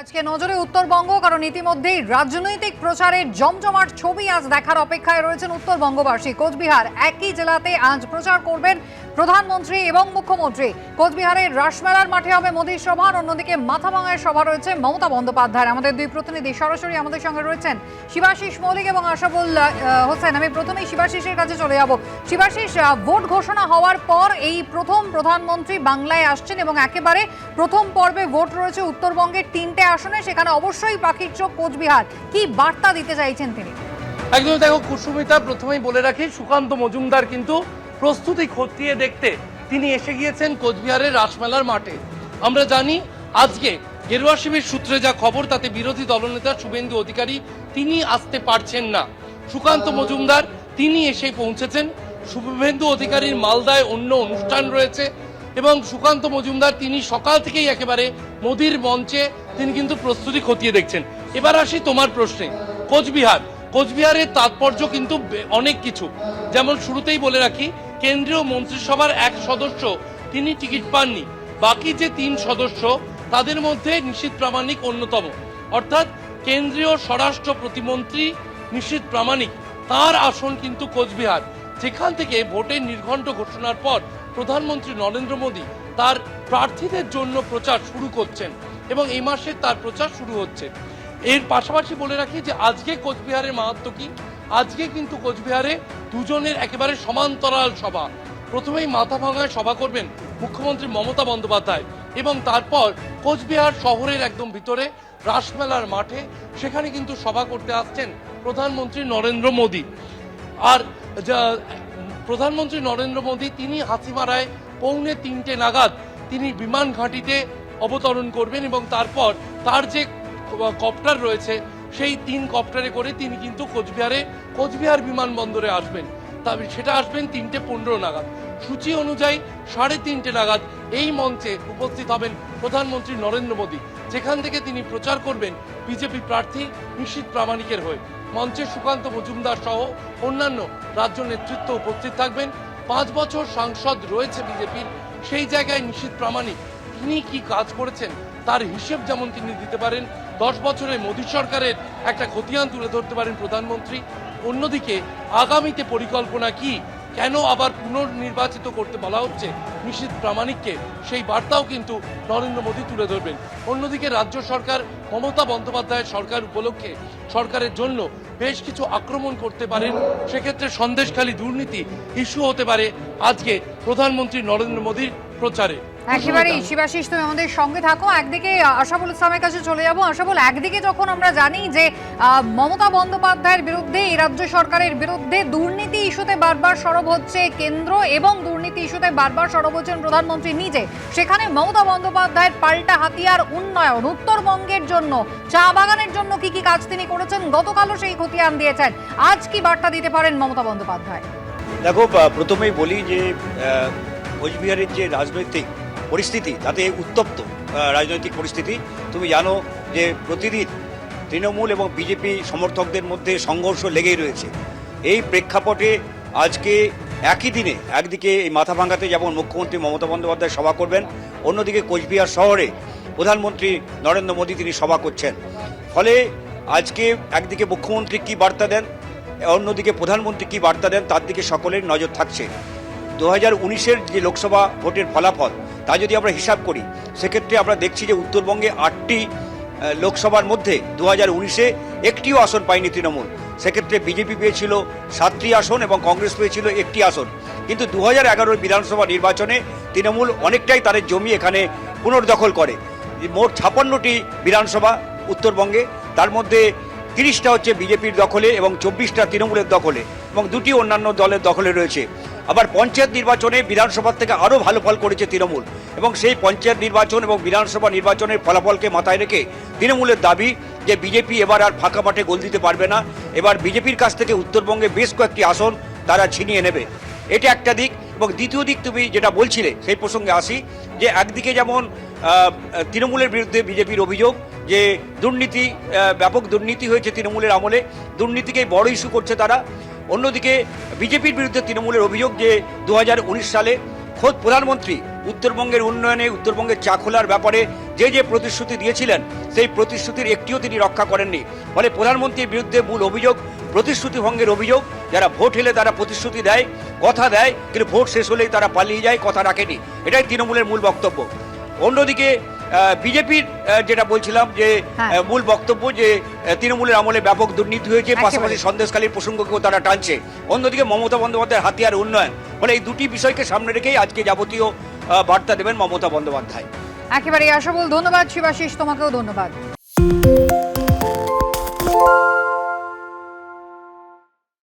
আজকে নজরে উত্তরবঙ্গ, কারণ ইতিমধ্যেই রাজনৈতিক প্রচারের জমজমাট ছবি আজ দেখার অপেক্ষায় রয়েছেন উত্তরবঙ্গবাসী। কোচবিহার একই জেলাতে আজ প্রচার করবেন প্রধানমন্ত্রী এবং মুখ্যমন্ত্রী। কোচবিহারের রাসমেলার মাঠে হবে মোদীর সভা অন্যদিকে মাথাভাঙায় সভা রয়েছে মমতা বন্দ্যোপাধ্যায় আমাদের দুই প্রতিনিধি সরাসরি আমাদের সঙ্গে রয়েছেন শিবাশিস মৌলিক এবং আশাবুল হোসেন। আমি প্রথমেই শিবাশিসের কাছে চলে যাব। শিবাশিস ভোট ঘোষণা হওয়ার পর এই প্রথম প্রধানমন্ত্রী বাংলায় আসছেন এবং একেবারে প্রথম পর্বে ভোট রয়েছে উত্তরবঙ্গের তিনটে আসনে, সেখানে অবশ্যই পাখির চোখ কোচবিহার। কি বার্তা দিতে চাইছেন তিনি? একদম, দেখো, কুসুমিতা, প্রথমেই বলে রাখি, সুকান্ত মজুমদার কিন্তু প্রস্তুতি খতিয়ে দেখতে তিনি এসে গিয়েছেন কোচবিহারের রাসমেলার মাঠে। আমরা জানি, আজকে গেরুয়া শিবির সূত্রে যা খবর, তাতে বিরোধী দলনেতা শুভেন্দু অধিকারী তিনি আসতে পারছেন না। সুকান্ত মজুমদার, তিনি এসে পৌঁছেছেন। শুভেন্দু অধিকারীর মালদায় অন্য অনুষ্ঠান রয়েছে এবং সুকান্ত মজুমদার তিনি সকাল থেকেই একেবারে মোদির মঞ্চে তিনি কিন্তু প্রস্তুতি খতিয়ে দেখছেন। এবার আসি তোমার প্রশ্নে। কোচবিহার। কোচবিহারের তাৎপর্য কিন্তু অনেক কিছু। যেমন শুরুতেই বলে রাখি, কেন্দ্রীয় মন্ত্রিসভার এক সদস্য তিনি টিকিট পাননি। বাকি যে তিন সদস্য, তাদের মধ্যে নিশীত প্রামাণিক অন্যতম। অর্থাৎ কেন্দ্রীয় স্বরাষ্ট্র প্রতিমন্ত্রী নিশীত প্রামাণিক। তার আসন কিন্তু কোচবিহার। যেখান থেকে ভোটের নির্ঘণ্ট ঘোষণার পর প্রধানমন্ত্রী নরেন্দ্র মোদী তার প্রার্থীদের জন্য প্রচার শুরু করছেন এবং এই মাসে তার প্রচার শুরু হচ্ছে। এর পাশাপাশি বলে রাখি যে আজকে কোচবিহারের মাহাত্ম কি? আজকে কিন্তু কোচবিহারে দুজনের একেবারে সমান্তরাল সভা। প্রথমেই মাথা ভাঙায় সভা করবেন মুখ্যমন্ত্রী মমতা বন্দ্যোপাধ্যায় এবং তারপর কোচবিহার শহরের একদম ভিতরে রাসমেলার মাঠে সেখানে কিন্তু সভা করতে আসছেন প্রধানমন্ত্রী নরেন্দ্র মোদী। আর প্রধানমন্ত্রী নরেন্দ্র মোদী, তিনি হাসিমারায় পৌনে তিনটে নাগাদ তিনি বিমান ঘাঁটিতে অবতরণ করবেন এবং তারপর তার যে কপ্টার রয়েছে, সেই তিন কপ্টারে করে তিনি কিন্তু কোচবিহারে, কোচবিহার বিমানবন্দরে আসবেন। তবে সেটা আসবেন তিনটে পনেরো নাগাদ। সূচি অনুযায়ী সাড়ে তিনটে নাগাদ এই মঞ্চে উপস্থিত হবেন প্রধানমন্ত্রী নরেন্দ্র মোদী। যেখান থেকে তিনি প্রচার করবেন বিজেপি প্রার্থী নিশীত প্রামাণিকের হয়ে। মঞ্চে সুকান্ত মজুমদার সহ অন্যান্য রাজ্য নেতৃত্ব উপস্থিত থাকবেন। পাঁচ বছর সাংসদ রয়েছে বিজেপির, সেই জায়গায় নিশীত প্রামাণিক। তিনি কি কাজ করেছেন? তার হিসেব যেমন তিনি দিতে পারেন, দশ বছরে মোদী সরকারের একটা খতিয়ান তুলে ধরতে পারেন প্রধানমন্ত্রী। অন্যদিকে আগামীতে পরিকল্পনা কি? কেন আবার পুনর্নির্বাচিত করতে বলা হচ্ছে? নিশীত প্রামাণিককে। সেই বার্তাও কিন্তু নরেন্দ্র মোদী তুলে ধরবেন। অন্যদিকে রাজ্য সরকার মমতা বন্দ্যোপাধ্যায়ের সরকার উপলক্ষে সরকারের জন্য বেশ কিছু আক্রমণ করতে পারেন। সেক্ষেত্রে সন্দেশখালী দুর্নীতি ইস্যু হতে পারে আজকে প্রধানমন্ত্রী নরেন্দ্র মোদীর প্রচারে। একেবারেই শিবাশিস তুমি আমাদের সঙ্গে থাকো। একদিকে আশাবুল ইসলামের কাছে চলে যাব। আশাবুল একদিকে যখন আমরা জানি যে মমতা বন্দ্যোপাধ্যায়ের বিরুদ্ধে এই রাজ্য সরকারের বিরুদ্ধে দুর্নীতি ইস্যুতে বারবার সরব হচ্ছে কেন্দ্র এবং দুর্নীতি ইস্যুতে বারবার সরব হচ্ছেন প্রধানমন্ত্রী নিজে সেখানে মমতা বন্দ্যোপাধ্যায়ের পাল্টা হাতিয়ার উন্নয়ন উত্তরবঙ্গের জন্য চা বাগানের জন্য কি কি কাজ তিনি করেছেন গতকালও সেই খতিয়ান দিয়েছেন। আজ কি বার্তা দিতে পারেন মমতা বন্দ্যোপাধ্যায়? দেখো প্রথমেই বলি যে কোচবিহারের যে রাজনৈতিক পরিস্থিতি, তাতে উত্তপ্ত রাজনৈতিক পরিস্থিতি। তুমি জানো যে প্রতিদিন তৃণমূল এবং বিজেপি সমর্থকদের মধ্যে সংঘর্ষ লেগেই রয়েছে। এই প্রেক্ষাপটে আজকে একই দিনে একদিকে এই মাথা ভাঙ্গাতে যেমন মুখ্যমন্ত্রী মমতা বন্দ্যোপাধ্যায় সভা করবেন, অন্যদিকে কোচবিহার শহরে প্রধানমন্ত্রী নরেন্দ্র মোদী তিনি সভা করছেন। ফলে আজকে একদিকে মুখ্যমন্ত্রী কি বার্তা দেন, অন্যদিকে প্রধানমন্ত্রী কি বার্তা দেন, তার দিকে সকলের নজর থাকছে। দু হাজার যে লোকসভা ভোটের ফলাফল তা যদি আমরা হিসাব করি, সেক্ষেত্রে আমরা দেখছি যে উত্তরবঙ্গে আটটি লোকসভার মধ্যে দু হাজার উনিশে একটিও আসন পায়নি তৃণমূল। সেক্ষেত্রে বিজেপি পেয়েছিল সাতটি আসন এবং কংগ্রেস পেয়েছিল একটি আসন। কিন্তু দু হাজার এগারোর বিধানসভা নির্বাচনে তৃণমূল অনেকটাই তাদের জমি এখানে পুনর্দখল করে। মোট ছাপান্নটি বিধানসভা উত্তরবঙ্গে, তার মধ্যে তিরিশটা হচ্ছে বিজেপির দখলে এবং চব্বিশটা তৃণমূলের দখলে এবং দুটি অন্যান্য দলের দখলে রয়েছে। আবার পঞ্চায়েত নির্বাচনে বিধানসভার থেকে আরও ভালো ফল করেছে তৃণমূল। এবং সেই পঞ্চায়েত নির্বাচন এবং বিধানসভা নির্বাচনের ফলাফলকে মাথায় রেখে তৃণমূলের দাবি যে বিজেপি এবার আর ফাঁকা মাঠে গোল দিতে পারবে না, এবার বিজেপির কাছ থেকে উত্তরবঙ্গে বেশ কয়েকটি আসন তারা ছিনিয়ে নেবে। এটা একটা দিক এবং দ্বিতীয় দিক তুমি যেটা বলছিলে, সেই প্রসঙ্গে আসি যে একদিকে যেমন তৃণমূলের বিরুদ্ধে বিজেপির অভিযোগ যে দুর্নীতি ব্যাপক দুর্নীতি হয়েছে তৃণমূলের আমলে দুর্নীতিকেই বড় ইস্যু করছে তারা। অন্যদিকে বিজেপির বিরুদ্ধে তৃণমূলের অভিযোগ যে দু হাজার উনিশ সালে খোদ প্রধানমন্ত্রী উত্তরবঙ্গের উন্নয়নে, উত্তরবঙ্গের চা খোলার ব্যাপারে যে যে প্রতিশ্রুতি দিয়েছিলেন, সেই প্রতিশ্রুতির একটিও তিনি রক্ষা করেননি। ফলে প্রধানমন্ত্রীর বিরুদ্ধে মূল অভিযোগ, প্রতিশ্রুতি ভঙ্গের অভিযোগ, যারা ভোট হেলে তারা প্রতিশ্রুতি দেয়, কথা দেয়, কিন্তু ভোট শেষ হলেই তারা পালিয়ে যায়, কথা রাখেনি। এটাই তৃণমূলের মূল বক্তব্য। অন্যদিকে বিজেপির যেটা বলছিলাম যে হ্যাঁ। মূল বক্তব্য যে তৃণমূলের আমলে ব্যাপক দুর্নীতি হয়েছে পাশাপাশি সন্দেশকালীর প্রসঙ্গকেও তারা টানছে। অন্যদিকে মমতা বন্দ্যোপাধ্যায়ের হাতিয়ার উন্নয়ন। ফলে এই দুটি বিষয়কে সামনে রেখেই আজকে যাবতীয় বার্তা দেবেন মমতা বন্দ্যোপাধ্যায়। একেবারে আশাবুল ধন্যবাদ শিবাশিস তোমাকেও ধন্যবাদ।